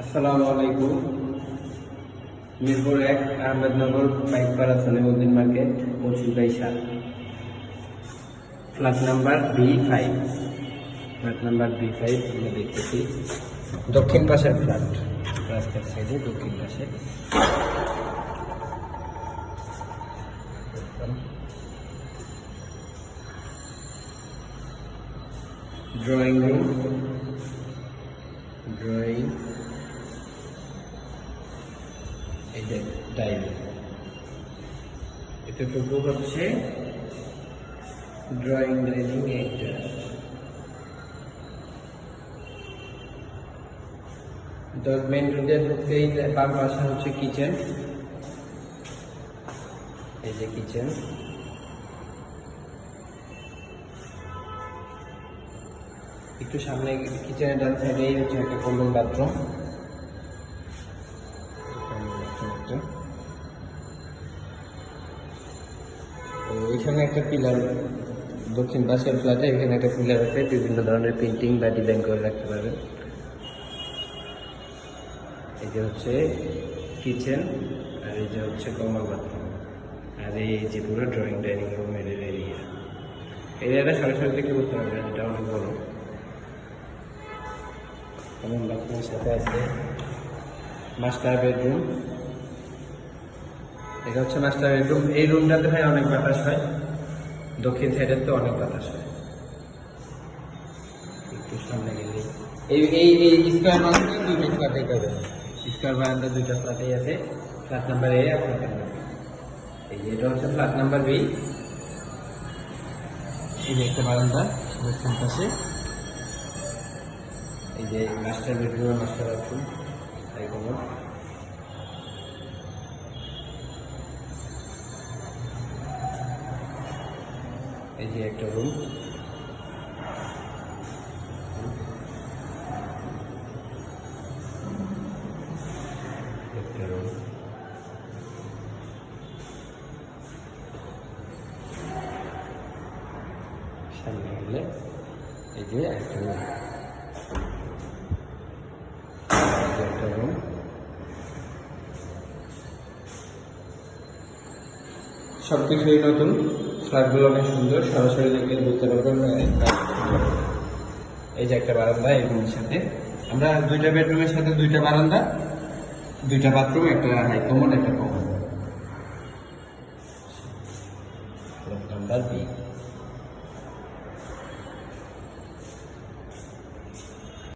আসসালামু আলাইকুম। মিরপুর এক, আহমেদনগর, পাইকপাড়া সলিমুদ্দিন মার্কেট, পঁচিশ বাই সাত। Flat number B five flat number B five আমরা দেখতেছি। দক্ষিণ পাশের ফ্ল্যাট। রাস্তার সাইডে দক্ষিণ পাশে। ড্রয়িং রুম ড্রয়িং এই যে এতটুকু হচ্ছে ড্রয়িং এইটা তো মেন রোডে ঢুকতেই বাম পাশে হচ্ছে কিচেন এই যে কিচেন একটু সামনে কিচেনের ডান সাইডেই হচ্ছে একটা কমন বাথরুম এখানে একটা পিলার, দক্ষিণ পাশের ফ্ল্যাটে এখানে একটা পিলার আছে, বিভিন্ন ধরনের পেন্টিং বা ডিজাইন করে রাখতে পারবেন। এই যে হচ্ছে কিচেন আর এই যে হচ্ছে কমন বাথরুম আর এই যে পুরো ড্রয়িং ডাইনিং রুমের এরিয়া এরিয়াটা সরাসরি দেখে বুঝতে পারবেন এটা অনেক বড়। কমন বাথরুমের সাথে আছে মাস্টার বেডরুম এটা হচ্ছে মাস্টার বেডরুম এই রুমটাতে ভাই অনেক বাতাস হয়। দক্ষিণ সাইডের তো অনেক বাতাস হয়। একটু সামনে গেলে। এই এই এই স্কোয়ার বারান্দা দুইটা ফ্ল্যাটে পাবে স্কোয়ার বারান্দা দুইটা ফ্ল্যাটেই আছে। ফ্ল্যাট নাম্বার এ আর ফ্ল্যাট নাম্বার এই এটা হচ্ছে ফ্ল্যাট নাম্বার বি এই যে একটা বারান্দা দক্ষিণ পাশে। এই যে মাস্টার বেডরুম মাস্টার বাথরুম এই কমন এই যে একটা রুম একটা রুম সামনে গেলে এই যে একটা রুম একটা রুম সব নতুন। ফ্ল্যাটগুলো অনেক সুন্দর, সরাসরি দেখলে বুঝতে পারবেন এই যে একটা বারান্দা, এই রুমের সাথে। আমরা দুইটা বেডরুমের সাথে দুইটা বারান্দা, দুইটা বাথরুম, একটা হাই কমন একটা কমন নাম্বার বি